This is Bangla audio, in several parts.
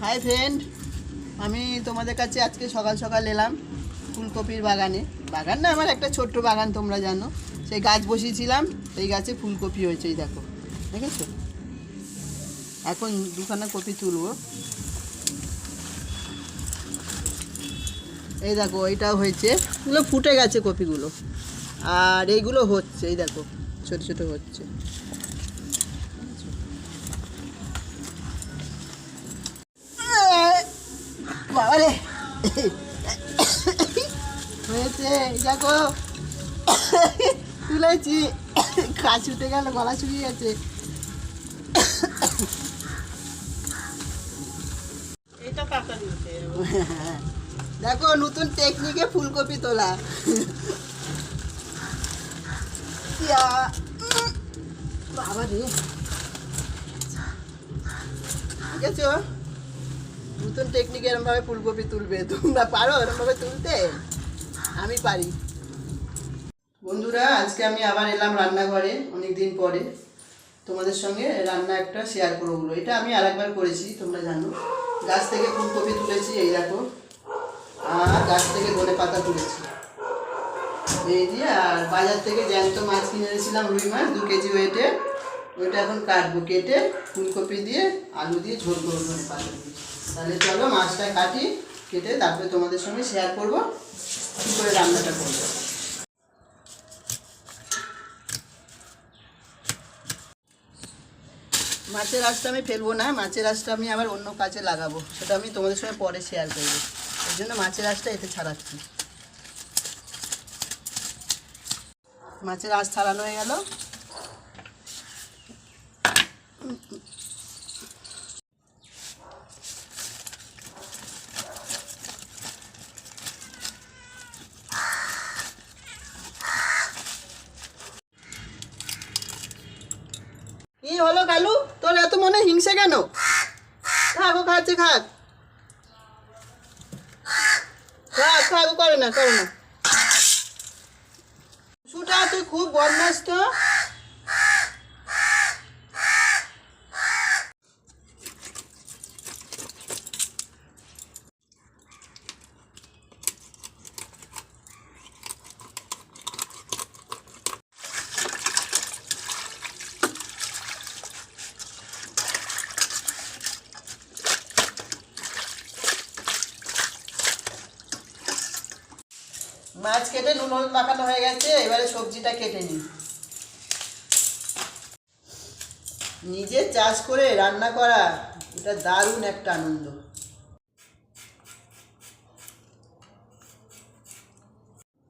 হাই ফ্রেন্ড আমি তোমাদের কাছে আজকে সকাল সকাল এলাম ফুলকপির বাগানে। বাগান না, আমার একটা ছোট্ট বাগান তোমরা জানো। সেই গাছ বসিয়েছিলাম, সেই গাছে ফুলকপি হয়েছে, এই দেখো। দেখেছ? এখন দুখানা কপি তুলবো। এই দেখো, এইটাও হয়েছে। এগুলো ফুটে গেছে কপিগুলো। আর এইগুলো হচ্ছে, এই দেখো, ছোট ছোট হচ্ছে। বাবারে হয়েছে দেখো তুলেছি কাজ উঠে গেল গলা শুকিয়ে গেছে দেখো নতুন টেকনিকে ফুলকপি তোলা বাবা রে দেখেছ নতুন টেকনিক এরমভাবে ফুলকপি তুলবে। তোমরা পারো এরমভাবে তুলতে? আমি পারি। বন্ধুরা, আজকে আমি আবার এলাম রান্নাঘরে অনেক দিন পরে। তোমাদের সঙ্গে রান্না একটা শেয়ার করব। এটা আমি আরেকবার করেছি, তোমরা জানো। গাছ থেকে ফুলকপি তুলেছি, এই দেখো। আর গাছ থেকে ধনে পাতা তুলেছি। এই দিয়ে আর বাজার থেকে জ্যান্ত মাছ কিনে এনেছিলাম রুই মাছ, দু কেজি ওয়েটে ওইটা এখন কাটবো, কেটে ফুলকপি দিয়ে আলু দিয়ে ঝোল ধনে পাতা দিয়ে। তাহলে চলো মাছটা কাটি, কেটে তারপরে তোমাদের সঙ্গে শেয়ার করব কী করে রান্নাটা করব। মাছের আঁশটা আমি ফেলব না, মাছের আঁশটা আমি আবার অন্য কাজে লাগাবো, সেটা আমি তোমাদের সঙ্গে পরে শেয়ার করব। এর জন্য মাছের আঁশটা এতে ছাড়াচ্ছি। মাছের আঁশ ছাড়ানো হয়ে গেল। কি হলো কালু? তোর এত মনে হিংসে কেন? খাগো খাচ্ছে, খাক। ও করে না করে না। সুটা তুই খুব বদমাস তো। মাছ কেটে নুন হলুদ মাখানো হয়ে গেছে, এবারে সবজিটা কেটে নিই। নিজে চাষ করে রান্না করা, এটা দারুণ একটা আনন্দ।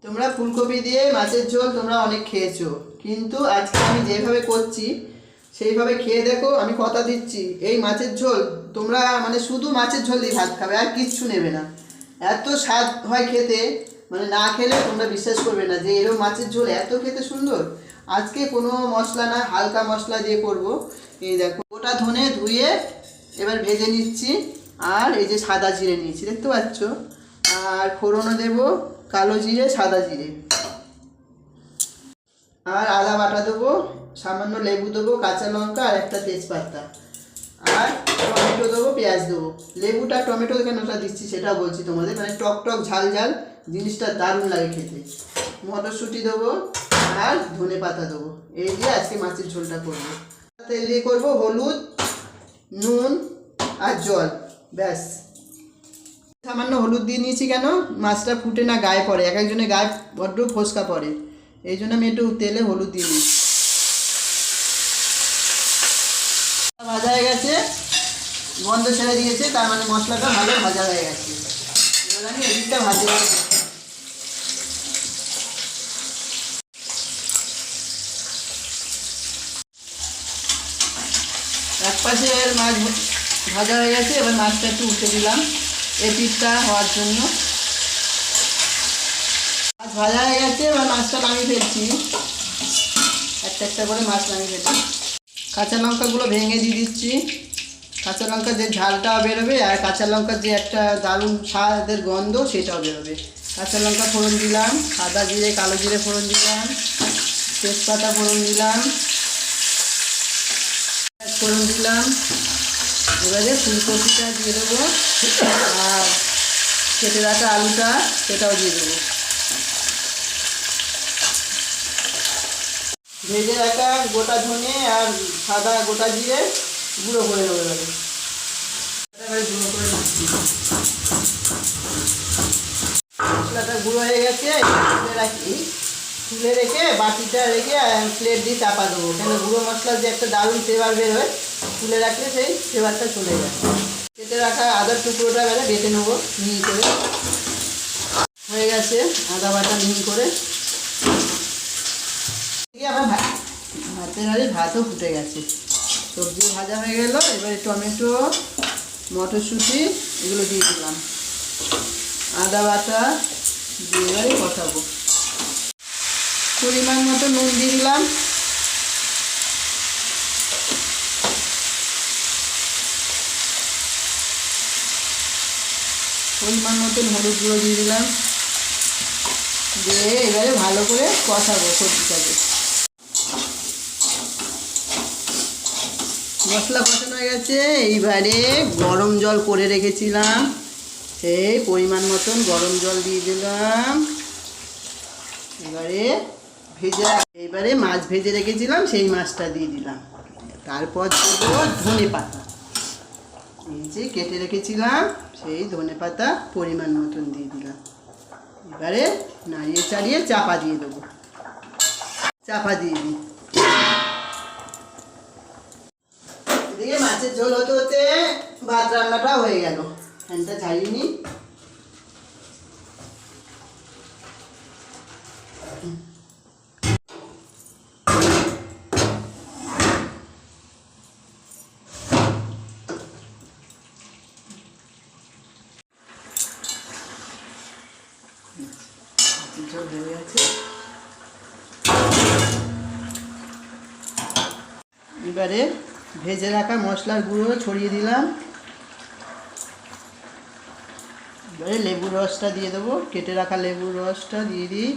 তোমরা ফুলকপি দিয়ে মাছের ঝোল তোমরা অনেক খেয়েছো, কিন্তু আজকে আমি যেভাবে করছি, সেইভাবে খেয়ে দেখো, আমি কথা দিচ্ছি, এই মাছের ঝোল তোমরা মানে শুধু মাছের ঝোল দিয়ে ভাত খাবে, আর কিচ্ছু নেবে না। এত স্বাদ হয় খেতে মানে না খেলে তোমরা বিশ্বাস করবে না যে এরকম মাছের ঝোল এত খেতে সুন্দর। আজকে কোনো মশলা না, হালকা মশলা দিয়ে করব। এই দেখো ওটা ধনে ধুয়ে এবার ভেজে নিচ্ছি, আর এই যে সাদা জিরে নিয়েছি, দেখতে পাচ্ছ? আর ফোড়নও দেবো, কালো জিরে, সাদা জিরে। আর আদা বাটা দেবো, সামান্য লেবু দেবো, কাঁচা লঙ্কা আর একটা তেজপাতা। আর টমেটো দেবো, পেঁয়াজ দেবো। লেবুটা, টমেটো কেনটা দিচ্ছি সেটা বলছি তোমাদের মানে টক টক, ঝাল ঝাল। জিনিসটা দারুণ লাগে খেতে। মটরশুঁটি দেবো আর ধনে পাতা দেবো। এই দিয়ে আজকে মাছের ঝোলটা করব। তেল দিয়ে করব হলুদ, নুন আর জল। ব্যাস। সামান্য হলুদ দিয়ে নিয়েছি কেন? মাছটা ফুটে না গায়ে পড়ে। এক একজনের গায়ে বড্ড ফোসকা পড়ে। এই জন্য আমি একটু তেলে হলুদ দিয়ে নিই ভাজা হয়ে গেছে। গন্ধ ছেড়ে দিয়েছে। তার মানে মশলাটা ভালো ভাজা হয়ে গেছে। এবার আমি এদিকটা ভাজে এক পাশে মাছ ভাজা হয়ে গেছে, এবার মাছটা একটু উঠে দিলাম এই পিঠটা হওয়ার জন্য। মাছ ভাজা হয়ে গেছে, এবার মাছটা নামিয়ে ফেলছি। একটা একটা করে মাছ নামিয়ে ফেলছি। কাঁচা লঙ্কাগুলো ভেঙে দিয়ে দিচ্ছি। কাঁচা লঙ্কার যে ঝালটাও বেরোবে, আর কাঁচা লঙ্কার যে একটা দারুণ স্বাদের গন্ধ, সেটাও বেরোবে। কাঁচা লঙ্কা ফোড়ন দিলাম সাদা জিরে, কালো জিরে ফোড়ন দিলাম, তেজপাতা ফোড়ন দিলাম। ফোড়ন দিলাম এবারে ফুলকপিটা দিয়ে দেবো। আর কেটে রাখা আলুটা, সেটাও দিয়ে দেবো। ভেজে রাখা গোটা ধনে আর সাদা গোটা জিরে গুঁড়ো করে নেব এবারে। গুঁড়ো করে মশলাটা গুঁড়ো হয়ে গেছে রাখি। তুলে রেখে বাটিটা রেখে প্লেট দিয়ে চাপা দেবো। কেন গুঁড়ো মশলার যে একটা দারুণ ফ্লেভার বের হয়, তুলে রাখলে সেই ফ্লেভারটা চলে যায়। কেটে রাখা আদার টুকরোটা এবারে বেটে নেব মিহি করে। হয়ে গেছে আদা বাটা মিহি করে। ভাত। ভাতের হাড়ি ভাতও ফুটে গেছে। সবজি ভাজা হয়ে গেল, এবারে টমেটো, মটরশুঁটি, এগুলো দিয়ে দিলাম। আদা বাটা দিয়ে এবারে কষাবো। পরিমাণ মতো নুন দিয়ে দিলাম। পরিমাণ মতন হলুদ গুঁড়ো দিয়ে দিলাম। দিয়ে এবারে ভালো করে কষাবো সবজিটাকে। মশলা কষানো হয়ে গেছে। এইবারে গরম জল করে রেখেছিলাম। সেই পরিমাণ মতন গরম জল দিয়ে দিলাম। এবারে ভেজে এবারে মাছ ভেজে রেখেছিলাম, সেই মাছটা দিয়ে দিলাম। তারপর দেবো ধনে পাতা। এই যে কেটে রেখেছিলাম, সেই ধনে পাতা পরিমাণ মতন দিয়ে দিলাম। এবারে নাড়িয়ে চাড়িয়ে চাপা দিয়ে দেবো। চাপা দিয়ে দিই। এদিকে মাছের ঝোল হতে হতে ভাত রান্নাটা হয়ে গেল। ফ্যানটা ঝাড়িয়ে নিই। এবারে ভেজে রাখা মশলার গুঁড়ো ছড়িয়ে দিলাম। এবারে লেবুর রসটা দিয়ে দেবো। কেটে রাখা লেবুর রসটা দিয়ে দিই।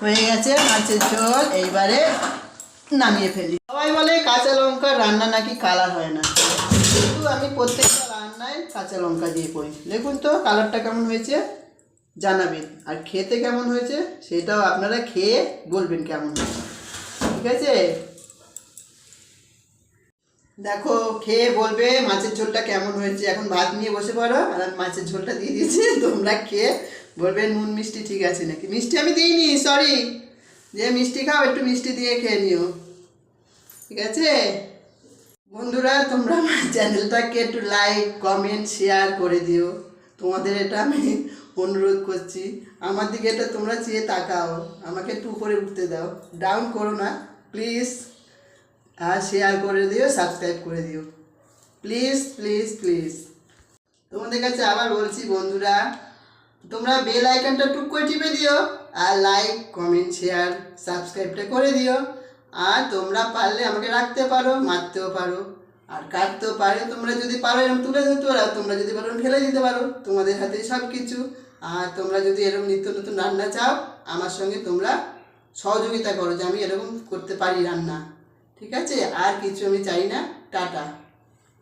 হয়ে গেছে মাছের ঝোল। এইবারে নামিয়ে ফেলি। সবাই বলে কাঁচা লঙ্কা রান্না নাকি কালার হয় না। কিন্তু আমি প্রত্যেকটা রান্নায় কাঁচা লঙ্কা দিয়ে করি। দেখুন তো কালারটা কেমন হয়েছে। জানাবেন। আর খেতে কেমন হয়েছে সেটাও আপনারা খেয়ে বলবেন কেমন ঠিক আছে? দেখো, খেয়ে বলবে মাছের ঝোলটা কেমন হয়েছে। এখন ভাত নিয়ে বসে পড়ো আর মাছের ঝোলটা দিয়ে দিয়েছি তোমরা খেয়ে বলবে নুন মিষ্টি ঠিক আছে নাকি? মিষ্টি আমি দিইনি সরি যে মিষ্টি খাও, একটু মিষ্টি দিয়ে খেয়ে নিও। ঠিক আছে? বন্ধুরা, তোমরা আমার চ্যানেলটাকে একটু লাইক কমেন্ট শেয়ার করে দিও। তোমাদের এটা আমি অনুরোধ করছি, আমার দিকে এটা তোমরা চেয়ে তাকাও, আমাকে একটু উপরে উঠতে দাও। ডাউন করো না প্লিজ আর শেয়ার করে দিও সাবস্ক্রাইব করে দিও। প্লিজ প্লিজ প্লিজ তোমাদের কাছে আবার বলছি বন্ধুরা, তোমরা বেল আইকনটা টুক করে টিপে দিও, আর লাইক কমেন্ট শেয়ার সাবস্ক্রাইবটা করে দিও। আর তোমরা পারলে আমাকে রাখতে পারো, মারতেও পারো। আর কাটতেও পারো, তোমরা যদি পারো এরকম তুলে দিতে পারো তোমরা যদি পারো ফেলে দিতে পারো, তোমাদের হাতে সব কিছু আর তোমরা যদি এরকম নিত্য নতুন রান্না চাও, আমার সঙ্গে তোমরা সহযোগিতা করো যে আমি এরকম করতে পারি রান্না। ঠিক আছে? আর কিছু আমি চাই না। টাটা।